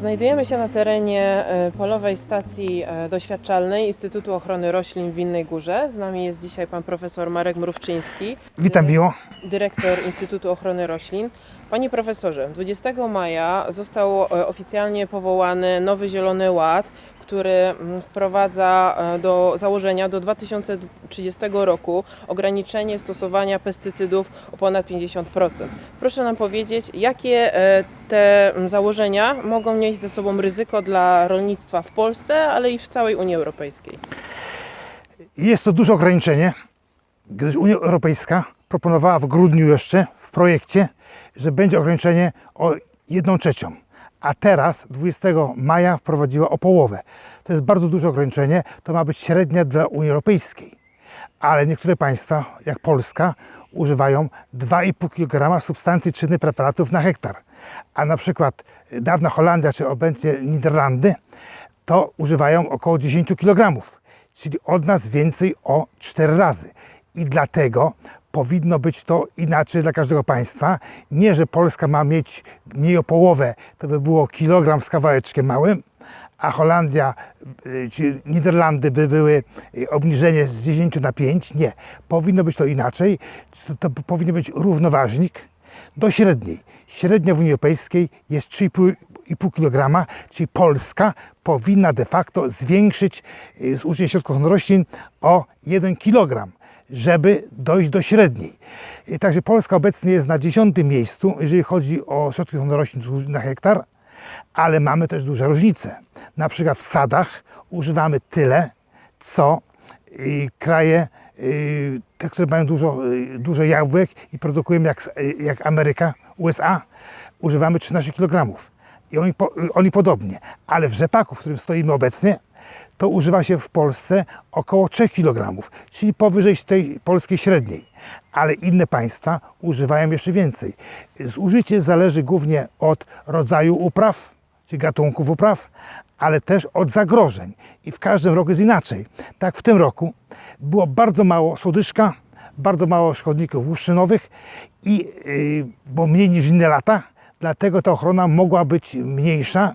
Znajdujemy się na terenie e, polowej stacji e, doświadczalnej Instytutu Ochrony Roślin w Winnej Górze. Z nami jest dzisiaj pan profesor Marek Mrówczyński, Witam miło. dyrektor Instytutu Ochrony Roślin. Panie profesorze, 20 maja został e, oficjalnie powołany nowy Zielony Ład, który mm, wprowadza e, do założenia do 2030 roku ograniczenie stosowania pestycydów o ponad 50%. Proszę nam powiedzieć, jakie e, te mm, założenia mogą nieść ze sobą ryzyko dla rolnictwa w Polsce, ale i w całej Unii Europejskiej. Jest to duże ograniczenie, gdyż Unia Europejska proponowała w grudniu jeszcze w projekcie, że będzie ograniczenie o 1 trzecią. A teraz, 20 maja, wprowadziła o połowę. To jest bardzo duże ograniczenie. To ma być średnia dla Unii Europejskiej. Ale niektóre państwa, jak Polska, używają 2,5 kg substancji czynnych preparatów na hektar. A na przykład dawna Holandia czy obecnie Niderlandy to używają około 10 kg, czyli od nas więcej o 4 razy. I dlatego powinno być to inaczej dla każdego państwa. Nie, że Polska ma mieć mniej o połowę, to by było kilogram z kawałeczkiem małym, a Holandia y, czy Niderlandy by były y, obniżenie z 10 na 5. Nie, powinno być to inaczej. To, to powinien być równoważnik do średniej. Średnia w Unii Europejskiej jest 3,5 kg, czyli Polska powinna de facto zwiększyć y, zużycie środków roślin o 1 kg, żeby dojść do średniej. Także Polska obecnie jest na 10 miejscu, jeżeli chodzi o środki zużyte na hektar, ale mamy też duże różnice. Na przykład w sadach używamy tyle, co y, kraje, y, te, które mają dużo, y, dużo jabłek i produkują jak, jak Ameryka, USA, używamy 13 kg. I oni, oni podobnie. Ale w rzepaku, w którym stoimy obecnie, to używa się w Polsce około 3 kg, czyli powyżej tej polskiej średniej. Ale inne państwa używają jeszcze więcej. Zużycie zależy głównie od rodzaju upraw, czy gatunków upraw, ale też od zagrożeń. I w każdym roku jest inaczej. Tak w tym roku było bardzo mało słodyżka, bardzo mało szkodników łuszczynowych, i, yy, bo mniej niż inne lata, dlatego ta ochrona mogła być mniejsza,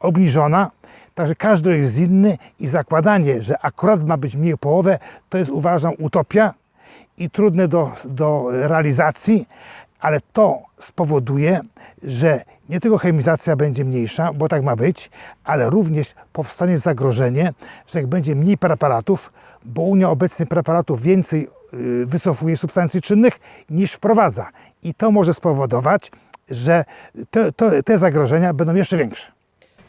obniżona. Także każdy rok jest inny i zakładanie, że akurat ma być mniej połowę, to jest uważam utopia i trudne do, do realizacji, ale to spowoduje, że nie tylko chemizacja będzie mniejsza, bo tak ma być, ale również powstanie zagrożenie, że jak będzie mniej preparatów, bo Unia obecnie preparatów więcej y, wycofuje substancji czynnych niż wprowadza. I to może spowodować, że te, te, te zagrożenia będą jeszcze większe.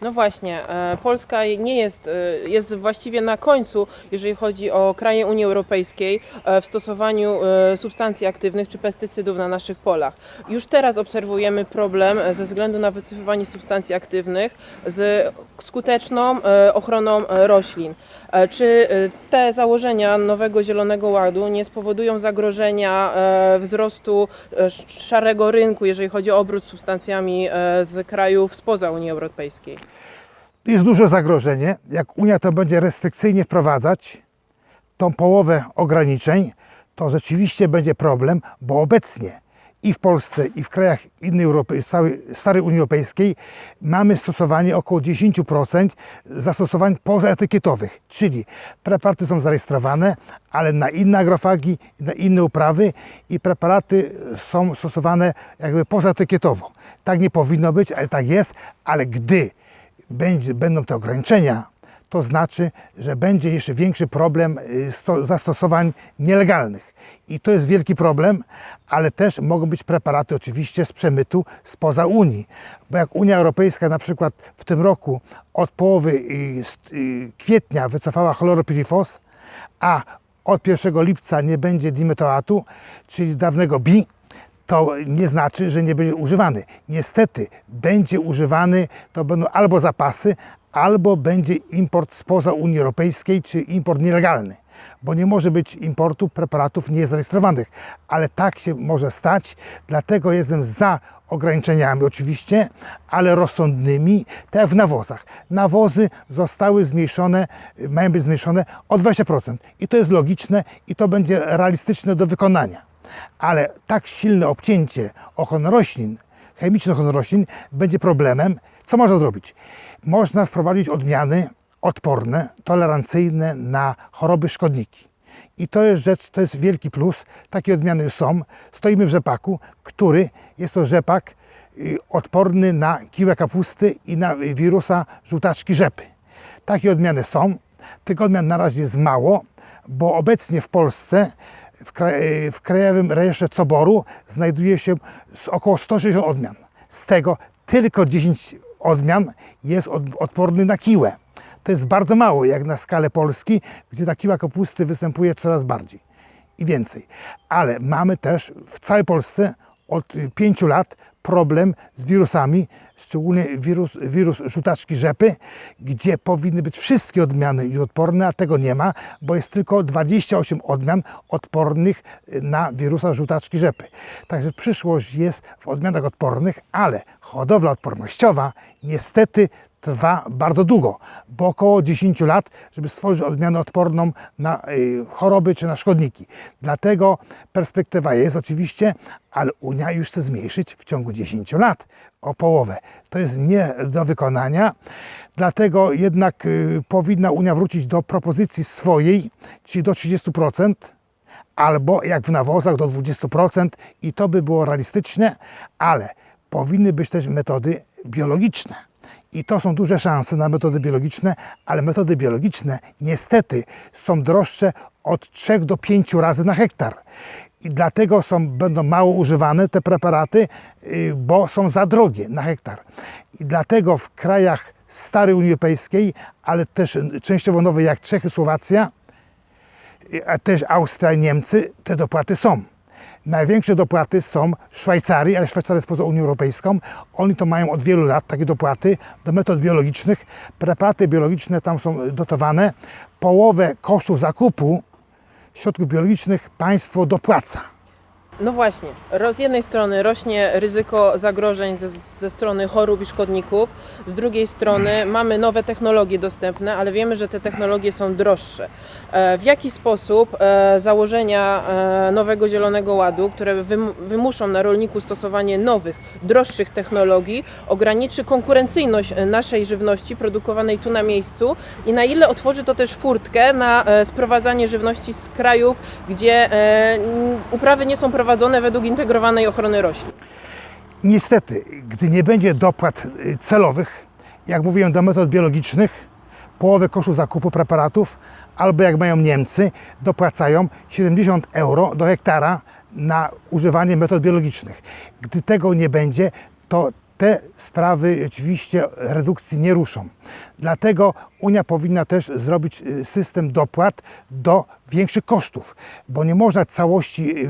No właśnie, e, Polska nie jest, e, jest właściwie na końcu, jeżeli chodzi o kraje Unii Europejskiej e, w stosowaniu substancji aktywnych czy pestycydów na naszych polach. Już teraz obserwujemy problem ze względu na wycofywanie substancji aktywnych z skuteczną ochroną roślin. E, Czy e, te założenia nowego Zielonego Ładu nie spowodują zagrożenia e, wzrostu sz- szarego rynku, jeżeli chodzi o obrót substancjami z krajów spoza Unii Europejskiej? jest duże zagrożenie. Jak Unia to będzie restrykcyjnie wprowadzać, tą połowę ograniczeń, to rzeczywiście będzie problem, bo obecnie i w Polsce, i w krajach innej Europy, całej starej Unii Europejskiej mamy stosowanie około 10% zastosowań pozaetykietowych, czyli preparaty są zarejestrowane, ale na inne agrofagi, na inne uprawy i preparaty są stosowane jakby pozaetykietowo. Tak nie powinno być, ale tak jest, ale gdy będzie, będą te ograniczenia, to znaczy, że będzie jeszcze większy problem y, sto, zastosowań nielegalnych. I to jest wielki problem, ale też mogą być preparaty oczywiście z przemytu spoza Unii. Bo jak Unia Europejska na przykład w tym roku od połowy y, y, kwietnia wycofała chloropirifos, a od 1 lipca nie będzie dimetoatu, czyli dawnego BI, to nie znaczy, że nie będzie używany. Niestety będzie używany, to będą albo zapasy, albo będzie import spoza Unii Europejskiej, czy import nielegalny. Bo nie może być importu preparatów niezarejestrowanych. Ale tak się może stać, dlatego jestem za ograniczeniami oczywiście, ale rozsądnymi, tak jak w nawozach. Nawozy zostały zmniejszone, mają być zmniejszone o 20%. I to jest logiczne i to będzie realistyczne do wykonania ale tak silne obcięcie ochrony roślin, chemicznej ochrony roślin będzie problemem, Co można zrobić? Można wprowadzić odmiany odporne, tolerancyjne na choroby szkodniki. I to jest rzecz, to jest wielki plus. Takie odmiany są. Stoimy w rzepaku, który jest to rzepak y, odporny na kiłę kapusty i na wirusa żółtaczki rzepy. Takie odmiany są. Tych odmian na razie jest mało, bo obecnie w Polsce w, y, Krajowym Rejestrze Coboru znajduje się około 160 odmian. Z tego tylko 10 odmian jest od, odporny na kiłę. To jest bardzo mało, jak na skalę Polski, gdzie ta kiła występuje coraz bardziej i więcej. Ale mamy też w całej Polsce od 5 lat problem z wirusami, szczególnie wirus, wirus żółtaczki rzepy, gdzie powinny być wszystkie odmiany już odporne, a tego nie ma, bo jest tylko 28 odmian odpornych na wirusa żółtaczki rzepy. Także przyszłość jest w odmianach odpornych, ale hodowla odpornościowa niestety trwa bardzo długo, bo około 10 lat, żeby stworzyć odmianę odporną na y, choroby czy na szkodniki. Dlatego perspektywa jest oczywiście, ale Unia już chce zmniejszyć w ciągu 10 lat o połowę. To jest nie do wykonania. Dlatego jednak y, powinna Unia wrócić do propozycji swojej, czyli do 30%, albo jak w nawozach do 20% i to by było realistyczne, ale powinny być też metody biologiczne. I to są duże szanse na metody biologiczne, ale metody biologiczne niestety są droższe od 3 do 5 razy na hektar. I dlatego są, będą mało używane te preparaty, y, bo są za drogie na hektar. I dlatego w krajach starej Unii Europejskiej, ale też częściowo nowej jak Czechy, Słowacja, a też Austria Niemcy, te dopłaty są. Największe dopłaty są w Szwajcarii, ale Szwajcaria jest poza Unią Europejską. Oni to mają od wielu lat, takie dopłaty do metod biologicznych. Preparaty biologiczne tam są dotowane. Połowę kosztów zakupu środków biologicznych państwo dopłaca. No właśnie, z jednej strony rośnie ryzyko zagrożeń ze, ze strony chorób i szkodników, z drugiej strony mamy nowe technologie dostępne, ale wiemy, że te technologie są droższe. E, W jaki sposób e, założenia e, nowego Zielonego Ładu, które wym- wymuszą na rolniku stosowanie nowych, droższych technologii, ograniczy konkurencyjność naszej żywności produkowanej tu na miejscu i na ile otworzy to też furtkę na sprowadzanie żywności z krajów, gdzie uprawy nie są prowadzone według integrowanej ochrony roślin. Niestety, gdy nie będzie dopłat y, celowych, jak mówiłem, do metod biologicznych, połowę kosztu zakupu preparatów, albo jak mają Niemcy, dopłacają 70 euro do hektara na używanie metod biologicznych. Gdy tego nie będzie, to te sprawy oczywiście redukcji nie ruszą. Dlatego Unia powinna też zrobić y, system dopłat do większych kosztów, bo nie można całości y,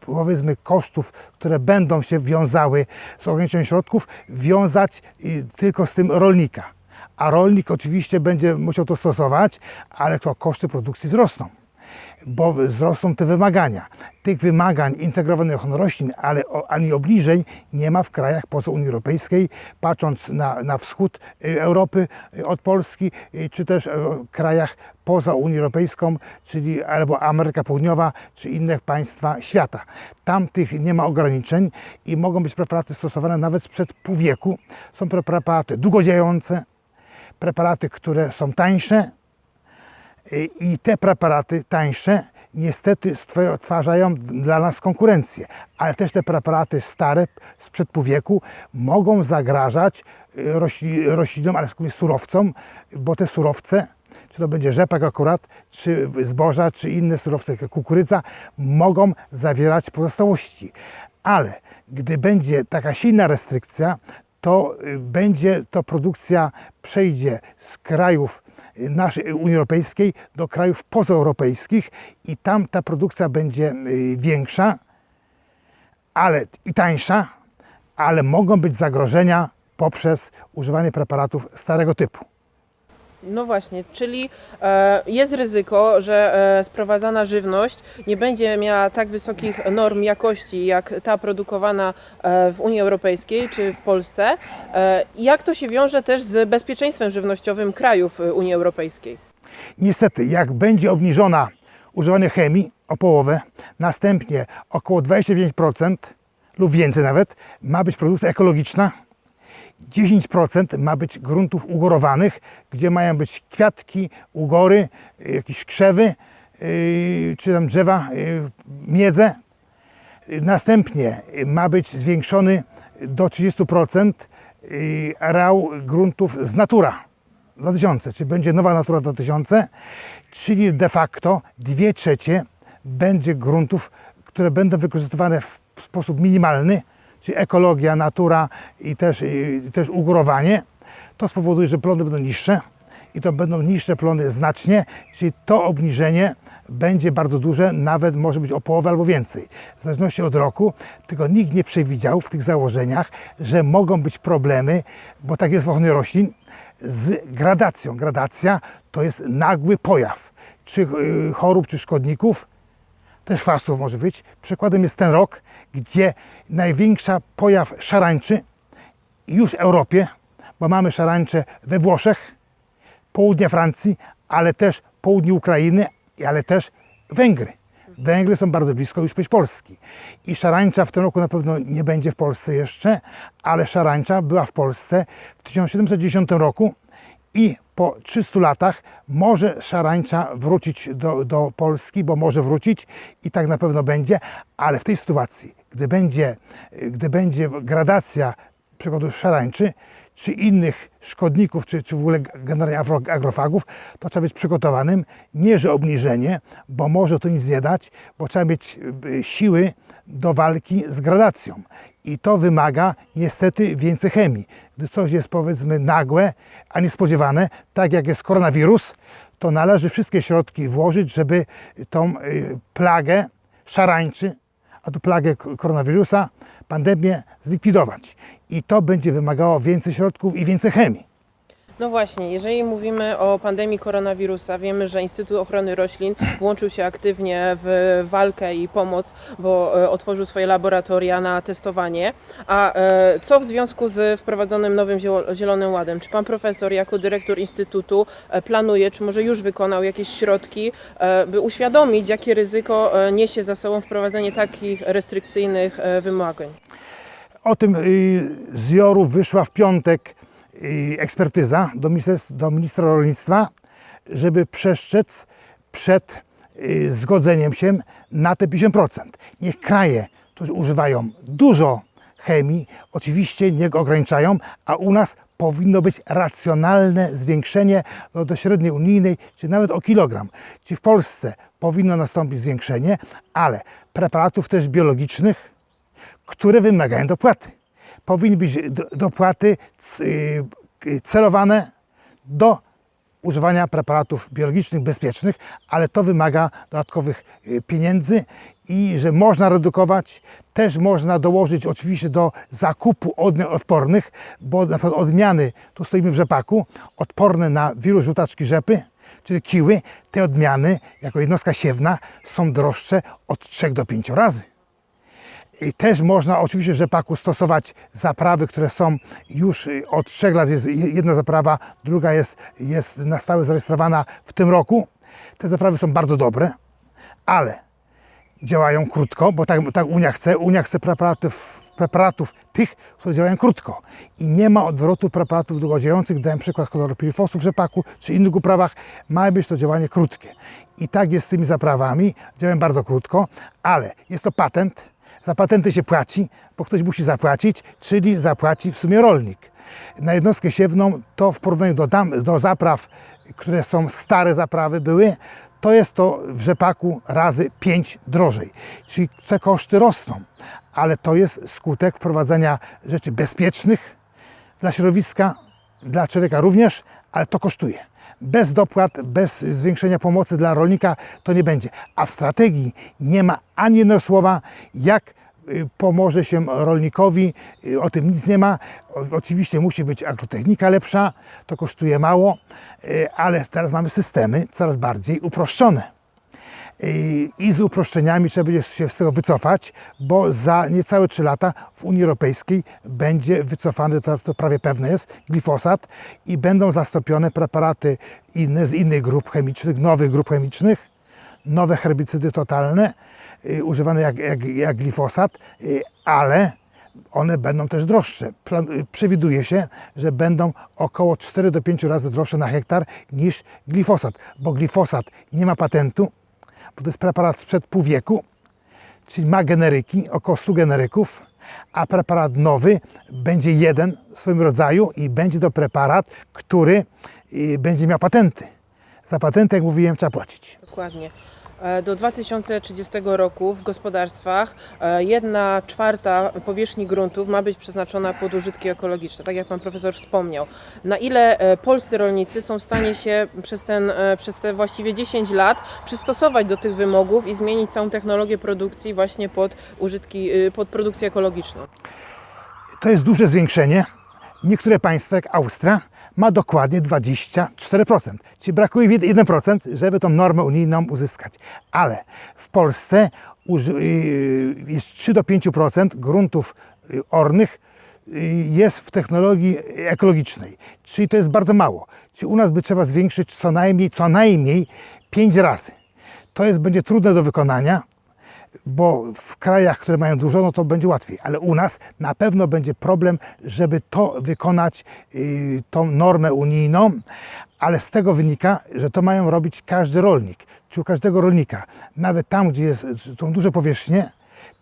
powiedzmy kosztów, które będą się wiązały z ograniczeniem środków, wiązać y, tylko z tym rolnika. A rolnik oczywiście będzie musiał to stosować, ale to koszty produkcji wzrosną bo wzrosną te wymagania. Tych wymagań integrowanych ochrony roślin, ale ani obniżeń nie ma w krajach poza Unii Europejskiej. Patrząc na, na wschód y, Europy y, od Polski, y, czy też w krajach poza Unią Europejską, czyli albo Ameryka Południowa, czy inne państwa świata. Tam tych nie ma ograniczeń i mogą być preparaty stosowane nawet sprzed pół wieku. Są preparaty długodziałające, preparaty, które są tańsze, i te preparaty tańsze niestety stwa- stwarzają dla nas konkurencję, ale też te preparaty stare sprzed pół wieku mogą zagrażać y, rośli, roślinom, ale szczególnie surowcom, bo te surowce, czy to będzie rzepak akurat, czy zboża, czy inne surowce, kukurydza, mogą zawierać pozostałości. Ale gdy będzie taka silna restrykcja, to y, będzie to produkcja przejdzie z krajów naszej Unii Europejskiej do krajów pozaeuropejskich i tam ta produkcja będzie y, większa, ale i tańsza, ale mogą być zagrożenia poprzez używanie preparatów starego typu. No właśnie, czyli e, jest ryzyko, że e, sprowadzana żywność nie będzie miała tak wysokich norm jakości jak ta produkowana e, w Unii Europejskiej czy w Polsce. E, jak to się wiąże też z bezpieczeństwem żywnościowym krajów e, Unii Europejskiej? Niestety, jak będzie obniżona używanie chemii o połowę, następnie około 25% lub więcej nawet ma być produkcja ekologiczna, 10% ma być gruntów ugorowanych, gdzie mają być kwiatki, ugory, jakieś krzewy, yy, czy tam drzewa, yy, miedze. Następnie ma być zwiększony do 30% y, areał gruntów z Natura 2000, czy będzie nowa Natura 2000, czyli de facto 2 trzecie będzie gruntów, które będą wykorzystywane w sposób minimalny, czyli ekologia, natura i też, i też ugorowanie. To spowoduje, że plony będą niższe i to będą niższe plony znacznie, czyli to obniżenie będzie bardzo duże, nawet może być o połowę albo więcej, w zależności od roku. Tylko nikt nie przewidział w tych założeniach, że mogą być problemy, bo tak jest w ochronie roślin, z gradacją. Gradacja to jest nagły pojaw, czy y, chorób, czy szkodników, też chwastów może być. Przykładem jest ten rok, gdzie największa pojaw szarańczy już w Europie, bo mamy szarańcze we Włoszech, południa Francji, ale też południu Ukrainy, ale też Węgry. Węgry są bardzo blisko już być Polski. I szarańcza w tym roku na pewno nie będzie w Polsce jeszcze, ale szarańcza była w Polsce w 1710 roku i po 300 latach może szarańcza wrócić do, do Polski, bo może wrócić i tak na pewno będzie, ale w tej sytuacji, gdy będzie, gdy będzie gradacja przykładu szarańczy, czy innych szkodników, czy, czy w ogóle generalnie agrofagów, to trzeba być przygotowanym. Nie, że obniżenie, bo może to nic nie dać, bo trzeba mieć y, siły do walki z gradacją. I to wymaga niestety więcej chemii. Gdy coś jest powiedzmy nagłe, a niespodziewane, tak jak jest koronawirus, to należy wszystkie środki włożyć, żeby tą y, plagę szarańczy, a tu plagę koronawirusa, pandemię zlikwidować. I to będzie wymagało więcej środków i więcej chemii. No właśnie, jeżeli mówimy o pandemii koronawirusa, wiemy, że Instytut Ochrony Roślin włączył się aktywnie w walkę i pomoc, bo e, otworzył swoje laboratoria na testowanie. A e, co w związku z wprowadzonym nowym Zielo- Zielonym Ładem? Czy pan profesor jako dyrektor Instytutu e, planuje, czy może już wykonał jakieś środki, by uświadomić, jakie ryzyko niesie za sobą wprowadzenie takich restrykcyjnych wymagań? O tym y, z JOR-u wyszła w piątek ekspertyza do, ministerstw- do ministra rolnictwa, żeby przestrzec przed y, zgodzeniem się na te 50%. Niech kraje, które używają dużo chemii, oczywiście nie ograniczają, a u nas powinno być racjonalne zwiększenie do, do średniej unijnej, czy nawet o kilogram. Czyli w Polsce powinno nastąpić zwiększenie, ale preparatów też biologicznych, które wymagają dopłaty. Powinny być do- dopłaty y, celowane do używania preparatów biologicznych, bezpiecznych, ale to wymaga dodatkowych y, pieniędzy i że można redukować, też można dołożyć oczywiście do zakupu odmian odpornych, bo na przykład odmiany, tu stoimy w rzepaku, odporne na wirus żółtaczki rzepy, czyli kiły, te odmiany jako jednostka siewna są droższe od 3 do 5 razy. I też można oczywiście w rzepaku stosować zaprawy, które są już y, od 3 lat. Jest je- jedna zaprawa, druga jest, jest na stałe zarejestrowana w tym roku. Te zaprawy są bardzo dobre, ale działają krótko, bo tak, tak Unia chce. Unia chce preparatów, preparatów tych, które działają krótko. I nie ma odwrotu preparatów długodziałających. Dałem przykład chlorpirifosu w rzepaku czy innych uprawach. Ma być to działanie krótkie. I tak jest z tymi zaprawami. Działają bardzo krótko, ale jest to patent. Za patenty się płaci, bo ktoś musi zapłacić, czyli zapłaci w sumie rolnik. Na jednostkę siewną to w porównaniu do, dam, do zapraw, które są stare zaprawy były, to jest to w rzepaku razy 5 drożej. Czyli te koszty rosną, ale to jest skutek wprowadzenia rzeczy bezpiecznych dla środowiska, dla człowieka również, ale to kosztuje. Bez dopłat, bez zwiększenia pomocy dla rolnika to nie będzie. A w strategii nie ma ani jednego słowa, jak y, pomoże się rolnikowi, y, o tym nic nie ma. Oczywiście musi być agrotechnika lepsza, to kosztuje mało, y, ale teraz mamy systemy coraz bardziej uproszczone. I- z uproszczeniami trzeba będzie się z tego wycofać, bo za niecałe 3 lata w Unii Europejskiej będzie wycofany, to, to prawie pewne jest, glifosat i będą zastąpione preparaty inne z innych grup chemicznych, nowych grup chemicznych, nowe herbicydy totalne, y, używane jak, jak, jak glifosat, y, ale one będą też droższe. Plan, y, przewiduje się, że będą około 4 do 5 razy droższe na hektar niż glifosat, bo glifosat nie ma patentu, bo to jest preparat sprzed pół wieku, czyli ma generyki, około 100 generyków, a preparat nowy będzie jeden w swoim rodzaju i będzie to preparat, który y, będzie miał patenty. Za patenty, jak mówiłem, trzeba płacić. Dokładnie. E, Do 2030 roku w gospodarstwach e, jedna czwarta powierzchni gruntów ma być przeznaczona pod użytki ekologiczne, tak jak pan profesor wspomniał. Na ile e, polscy rolnicy są w stanie się przez, ten, e, przez te właściwie 10 lat przystosować do tych wymogów i zmienić całą technologię produkcji właśnie pod użytki, pod produkcję ekologiczną? To jest duże zwiększenie. Niektóre państwa, jak Austria, ma dokładnie 24%. Czyli brakuje 1%, żeby tą normę unijną uzyskać. Ale w Polsce yy, jest 3 do 5% gruntów yy, ornych yy, jest w technologii ekologicznej. Czyli to jest bardzo mało. Czyli u nas by trzeba zwiększyć co najmniej, co najmniej 5 razy. To jest, będzie trudne do wykonania, bo w krajach, które mają dużo, no to będzie łatwiej, ale u nas na pewno będzie problem, żeby to wykonać, yy, tą normę unijną, ale z tego wynika, że to mają robić każdy rolnik, czy u każdego rolnika. Nawet tam, gdzie jest, są duże powierzchnie,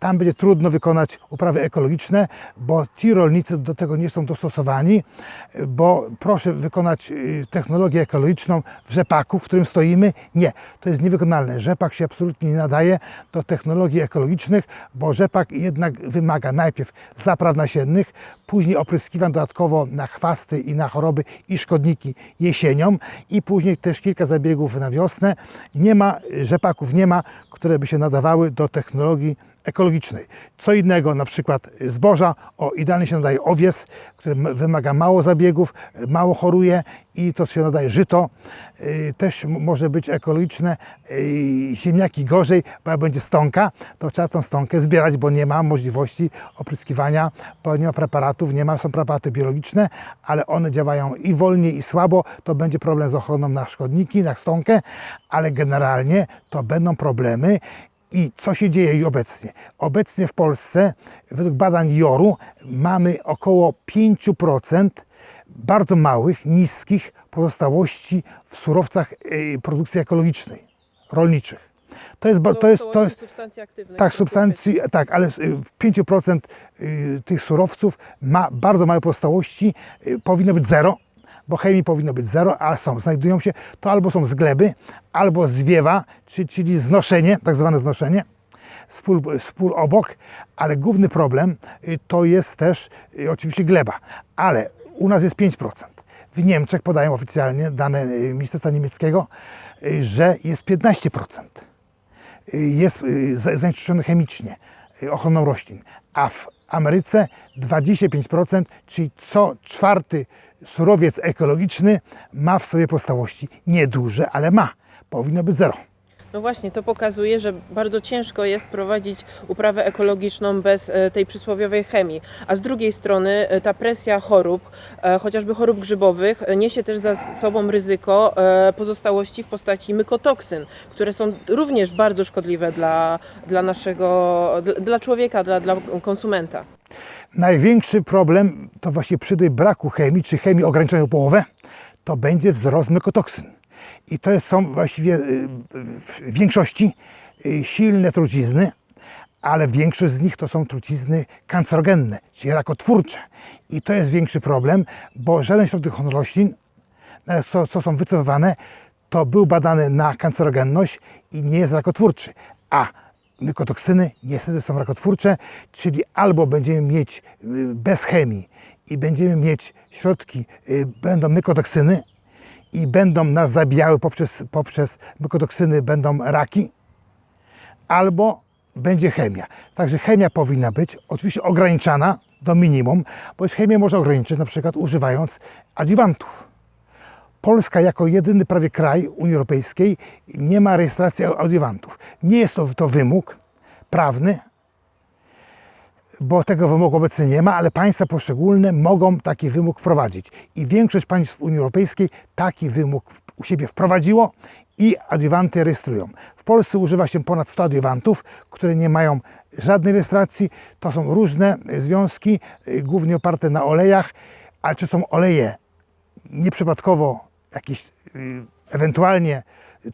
tam będzie trudno wykonać uprawy ekologiczne, bo ci rolnicy do tego nie są dostosowani, bo proszę wykonać y, technologię ekologiczną w rzepaku, w którym stoimy. Nie, to jest niewykonalne. Rzepak się absolutnie nie nadaje do technologii ekologicznych, bo rzepak jednak wymaga najpierw zapraw nasiennych, później opryskiwań dodatkowo na chwasty i na choroby i szkodniki jesienią i później też kilka zabiegów na wiosnę. Nie ma, rzepaków nie ma, które by się nadawały do technologii ekologicznej. Co innego, na przykład zboża, o idealnie się nadaje owies, który wymaga mało zabiegów, mało choruje i to się nadaje żyto. Yy, Też może być ekologiczne, yy, ziemniaki gorzej, bo jak będzie stonka, to trzeba tą stonkę zbierać, bo nie ma możliwości opryskiwania, bo nie ma preparatów, nie ma, są preparaty biologiczne, ale one działają i wolniej, i słabo, to będzie problem z ochroną na szkodniki, na stonkę, ale generalnie to będą problemy i co się dzieje obecnie? Obecnie w Polsce, według badań JOR-u, mamy około 5% bardzo małych, niskich pozostałości w surowcach y, produkcji ekologicznej, rolniczych. To jest, to jest, to jest, substancji tak, substancji, tak, ale z, y, 5% y, tych surowców ma bardzo małe pozostałości, y, powinno być zero, bo chemii powinno być zero, a są, znajdują się, to albo są z gleby, albo z wiewa, czy, czyli znoszenie, tak zwane znoszenie, z pól, z pól obok, ale główny problem y, to jest też y, oczywiście gleba, ale u nas jest 5%. W Niemczech podają oficjalnie dane y, Ministerstwa Niemieckiego, że jest 15% jest za- zanieczyszczony chemicznie ochroną roślin, a w Ameryce 25%, czyli co czwarty surowiec ekologiczny ma w sobie pozostałości. Nieduże, ale ma. Powinno być zero. No właśnie, to pokazuje, że bardzo ciężko jest prowadzić uprawę ekologiczną bez e, tej przysłowiowej chemii. A z drugiej strony e, ta presja chorób, e, chociażby chorób grzybowych, niesie też za sobą ryzyko pozostałości w postaci mykotoksyn, które są również bardzo szkodliwe dla, dla naszego, dla człowieka, dla, dla konsumenta. Największy problem to właśnie przy tej braku chemii, czy chemii ograniczonej o połowę, to będzie wzrost mykotoksyn. I to są właściwie y, w większości y, silne trucizny, ale większość z nich to są trucizny kancerogenne, czyli rakotwórcze. I to jest większy problem, bo żaden środek roślin, co, co są wycofywane, to był badany na kancerogenność i nie jest rakotwórczy. A mykotoksyny niestety są rakotwórcze, czyli albo będziemy mieć y, bez chemii i będziemy mieć środki, y, będą mykotoksyny i będą nas zabijały poprzez, poprzez mykotoksyny, będą raki, albo będzie chemia. Także chemia powinna być oczywiście ograniczana do minimum, bo chemię można ograniczyć na przykład używając adiuwantów. Polska jako jedyny prawie kraj Unii Europejskiej nie ma rejestracji adiuwantów. Nie jest to, to wymóg prawny, bo tego wymogu obecnie nie ma, ale państwa poszczególne mogą taki wymóg wprowadzić. I większość państw Unii Europejskiej taki wymóg u siebie wprowadziło i adiuwanty rejestrują. W Polsce używa się ponad 100 adiuwantów, które nie mają żadnej rejestracji. To są różne związki, y, głównie oparte na olejach, ale czy są oleje nieprzypadkowo jakieś y, ewentualnie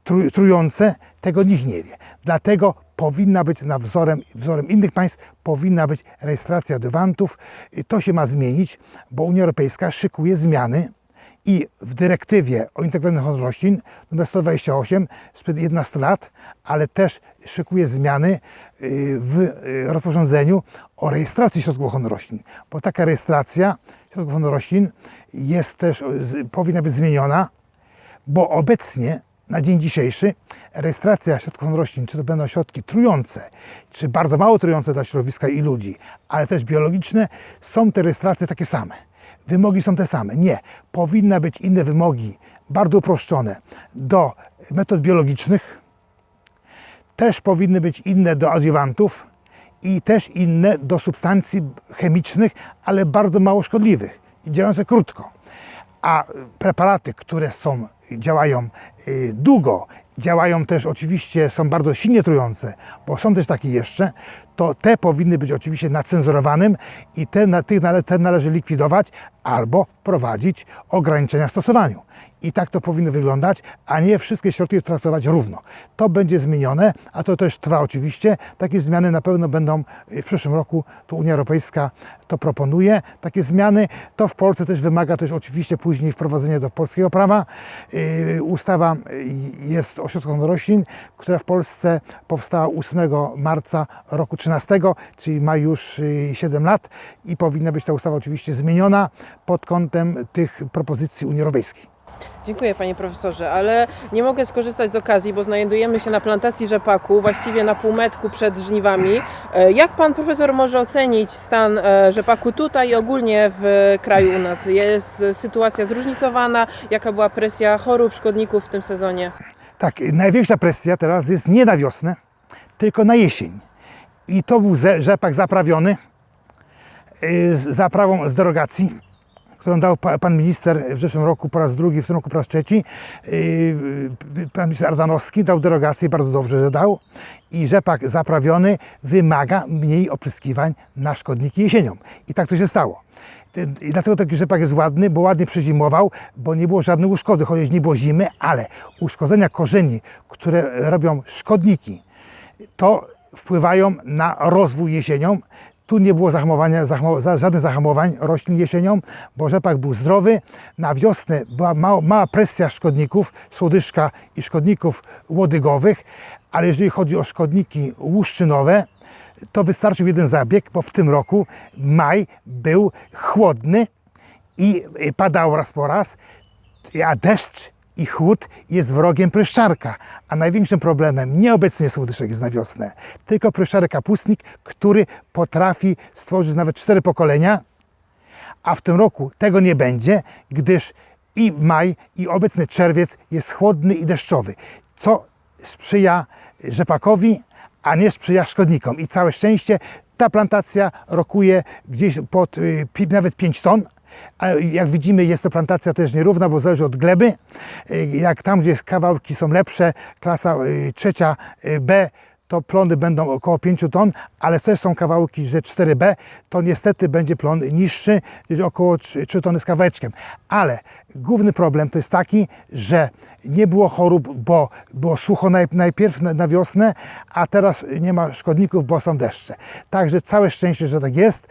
tru, trujące, tego nikt nie wie. Dlatego powinna być na wzorem, wzorem innych państw, powinna być rejestracja adjuvantów. Y, To się ma zmienić, bo Unia Europejska szykuje zmiany i w dyrektywie o ochronie roślin nr 128 sprzed 11 lat, ale też szykuje zmiany y, w y, rozporządzeniu o rejestracji środków ochrony roślin, bo taka rejestracja środków ochrony roślin jest też, powinna być zmieniona, bo obecnie na dzień dzisiejszy rejestracja środków roślin, czy to będą środki trujące, czy bardzo mało trujące dla środowiska i ludzi, ale też biologiczne, są te rejestracje takie same. Wymogi są te same. Nie. Powinny być inne wymogi, bardzo uproszczone, do metod biologicznych, też powinny być inne do adiowantów i też inne do substancji chemicznych, ale bardzo mało szkodliwych i działające krótko. A preparaty, które są, działają y, długo, działają też oczywiście, są bardzo silnie trujące, bo są też takie jeszcze, to te powinny być oczywiście na cenzurowanym i te, na, tych nale, te należy likwidować albo wprowadzić ograniczenia w stosowaniu. I tak to powinno wyglądać, a nie wszystkie środki traktować równo. To będzie zmienione, a to też trwa oczywiście. Takie zmiany na pewno będą w przyszłym roku. Tu Unia Europejska to proponuje. Takie zmiany to w Polsce też wymaga też oczywiście później wprowadzenia do polskiego prawa. Yy, Ustawa yy, jest o środkach roślin, która w Polsce powstała 8 marca roku 13, czyli ma już yy, 7 lat i powinna być ta ustawa oczywiście zmieniona pod kątem tych propozycji Unii Europejskiej. Dziękuję panie profesorze, ale nie mogę skorzystać z okazji, bo znajdujemy się na plantacji rzepaku, właściwie na półmetku przed żniwami. E, Jak pan profesor może ocenić stan e, rzepaku tutaj i ogólnie w kraju u nas? Jest sytuacja zróżnicowana? Jaka była presja chorób, szkodników w tym sezonie? Tak, największa presja teraz jest nie na wiosnę, tylko na jesień. I to był ze- rzepak zaprawiony z zaprawą z derogacji, którą dał pa- pan minister w zeszłym roku po raz drugi, w tym roku po raz trzeci. Yy, Pan minister Ardanowski dał derogację, bardzo dobrze, że dał. I rzepak zaprawiony wymaga mniej opryskiwań na szkodniki jesienią. I tak to się stało. I dlatego taki rzepak jest ładny, bo ładnie przezimował, bo nie było żadnej uszkody, chociaż nie było zimy, ale uszkodzenia korzeni, które robią szkodniki, to wpływają na rozwój jesienią. Tu nie było zahamowania, zahamo, za- żadnych zahamowań roślin jesienią, bo rzepak był zdrowy. Na wiosnę była mała, mała presja szkodników, słodyżka i szkodników łodygowych, ale jeżeli chodzi o szkodniki łuszczynowe, to wystarczył jeden zabieg, bo w tym roku maj był chłodny i y, padał raz po raz, a deszcz i chłód jest wrogiem pryszczarka. A największym problemem nie obecnie słodyszek jest na wiosnę, tylko pryszczarek kapustnik, który potrafi stworzyć nawet cztery pokolenia, a w tym roku tego nie będzie, gdyż i maj, i obecny czerwiec jest chłodny i deszczowy, co sprzyja rzepakowi, a nie sprzyja szkodnikom. I całe szczęście ta plantacja rokuje gdzieś pod y, nawet 5 ton. A jak widzimy, jest to plantacja też nierówna, bo zależy od gleby. Y, Jak tam, gdzie kawałki są lepsze, klasa y, trzecia y, B, to plony będą około 5 ton, ale też są kawałki, że 4B, to niestety będzie plon niższy, około 3, 3 tony z kawałeczkiem. Ale główny problem to jest taki, że nie było chorób, bo było sucho naj- najpierw na, wiosnę, a teraz nie ma szkodników, bo są deszcze. Także całe szczęście, że tak jest.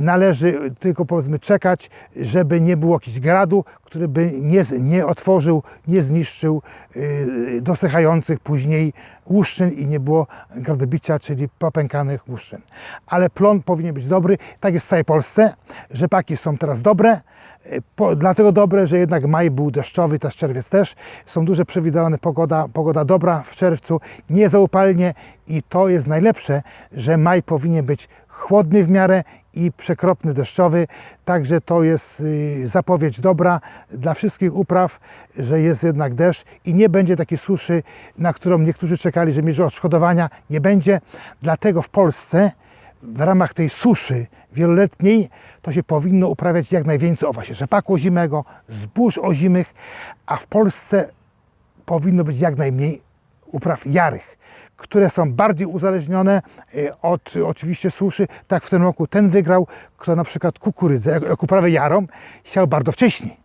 Należy tylko powiedzmy czekać, żeby nie było jakiegoś gradu, który by nie, nie otworzył, nie zniszczył y, dosychających później łuszczyn i nie było gradobicia, czyli popękanych łuszczyn. Ale plon powinien być dobry, tak jest w całej Polsce. Rzepaki są teraz dobre, y, po, dlatego dobre, że jednak maj był deszczowy, też czerwiec też. Są duże przewidywane pogoda, pogoda dobra w czerwcu, nie zaupalnie i to jest najlepsze, że maj powinien być chłodny w miarę i przekropny deszczowy. Także to jest y, zapowiedź dobra dla wszystkich upraw, że jest jednak deszcz i nie będzie takiej suszy, na którą niektórzy czekali, że będzie odszkodowania. Nie będzie. Dlatego w Polsce w ramach tej suszy wieloletniej to się powinno uprawiać jak najwięcej o właśnie rzepaku ozimego, zbóż ozimych, a w Polsce powinno być jak najmniej upraw jarych, które są bardziej uzależnione e, od oczywiście suszy. Tak w tym roku ten wygrał, kto na przykład kukurydzę, jak, jak uprawę jarą, siał bardzo wcześniej.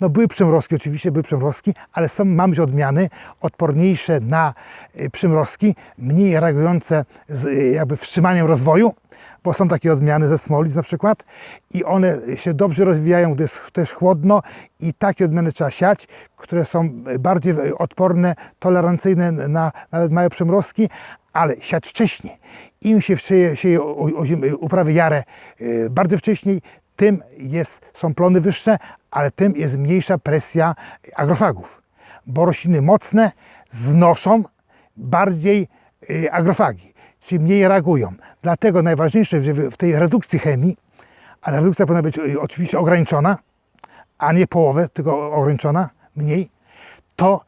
No były przymrozki, oczywiście były przymrozki, ale są, mamy odmiany odporniejsze na e, przymrozki, mniej reagujące z e, jakby wstrzymaniem rozwoju, bo są takie odmiany ze smolic na przykład i one się dobrze rozwijają, gdy jest też chłodno i takie odmiany trzeba siać, które są bardziej odporne, tolerancyjne na nawet małe przymrozki, ale siać wcześniej. Im się sieje, sieje uprawy jarę e, bardzo wcześniej, tym jest, są plony wyższe, ale tym jest mniejsza presja agrofagów, bo rośliny mocne znoszą bardziej y, agrofagi, czyli mniej reagują. Dlatego najważniejsze żeby w tej redukcji chemii, ale redukcja powinna być y, oczywiście ograniczona, a nie połowę, tylko ograniczona, mniej, to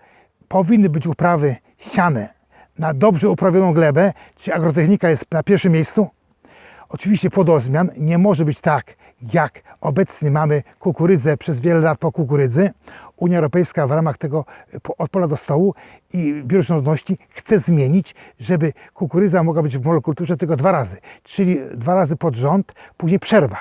powinny być uprawy siane na dobrze uprawioną glebę, czyli agrotechnika jest na pierwszym miejscu, Oczywiście podozmian nie może być tak, jak obecnie mamy kukurydzę przez wiele lat po kukurydzy. Unia Europejska w ramach tego e, od pola do stołu i bioróżnorodności chce zmienić, żeby kukurydza mogła być w monokulturze tylko dwa razy, czyli dwa razy pod rząd, później przerwa.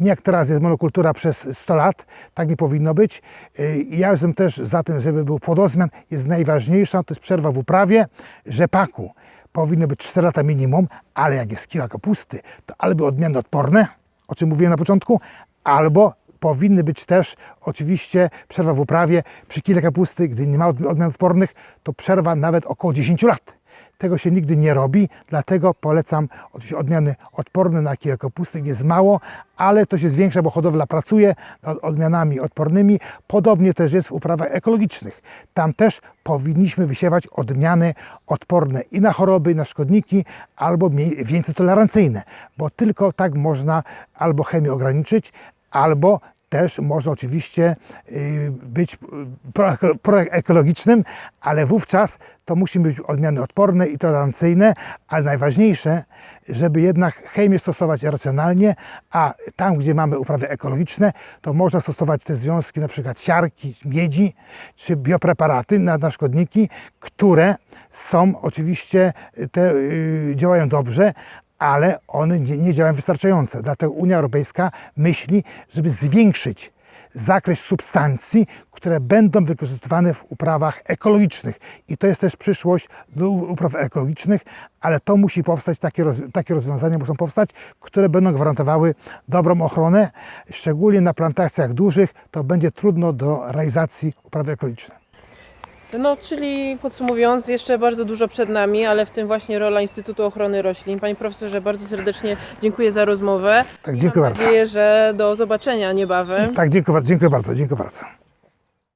Nie jak teraz jest monokultura przez 100 lat, tak nie powinno być. E, Ja jestem też za tym, żeby był podozmian, jest najważniejsza, to jest przerwa w uprawie rzepaku powinny być 4 lata minimum, ale jak jest kiła kapusty, to albo odmiany odporne, o czym mówiłem na początku, albo powinny być też oczywiście przerwa w uprawie przy kile kapusty, gdy nie ma od- odmian odpornych, to przerwa nawet około 10 lat. Tego się nigdy nie robi, dlatego polecam odmiany odporne na kiłę kapusty. Jest mało, ale to się zwiększa, bo hodowla pracuje nad odmianami odpornymi. Podobnie też jest w uprawach ekologicznych. Tam też powinniśmy wysiewać odmiany odporne i na choroby, i na szkodniki, albo więcej tolerancyjne, bo tylko tak można albo chemię ograniczyć, albo też można oczywiście y, być pro- proekologicznym, ale wówczas to musi być odmiany odporne i tolerancyjne, ale najważniejsze, żeby jednak chemię stosować racjonalnie, a tam, gdzie mamy uprawy ekologiczne, to można stosować te związki, na przykład siarki, miedzi, czy biopreparaty na, na szkodniki, które są oczywiście, te y, działają dobrze, ale one nie, nie działają wystarczająco. Dlatego Unia Europejska myśli, żeby zwiększyć zakres substancji, które będą wykorzystywane w uprawach ekologicznych. I to jest też przyszłość do upraw ekologicznych, ale to musi powstać, takie, takie rozwiązania muszą powstać, które będą gwarantowały dobrą ochronę. Szczególnie na plantacjach dużych to będzie trudno do realizacji uprawy ekologicznej. No, czyli podsumowując, jeszcze bardzo dużo przed nami, ale w tym właśnie rola Instytutu Ochrony Roślin. Panie profesorze, bardzo serdecznie dziękuję za rozmowę. Tak, dziękuję Mam bardzo. nadzieję, że do zobaczenia niebawem. Tak, dziękuję, dziękuję bardzo, dziękuję bardzo.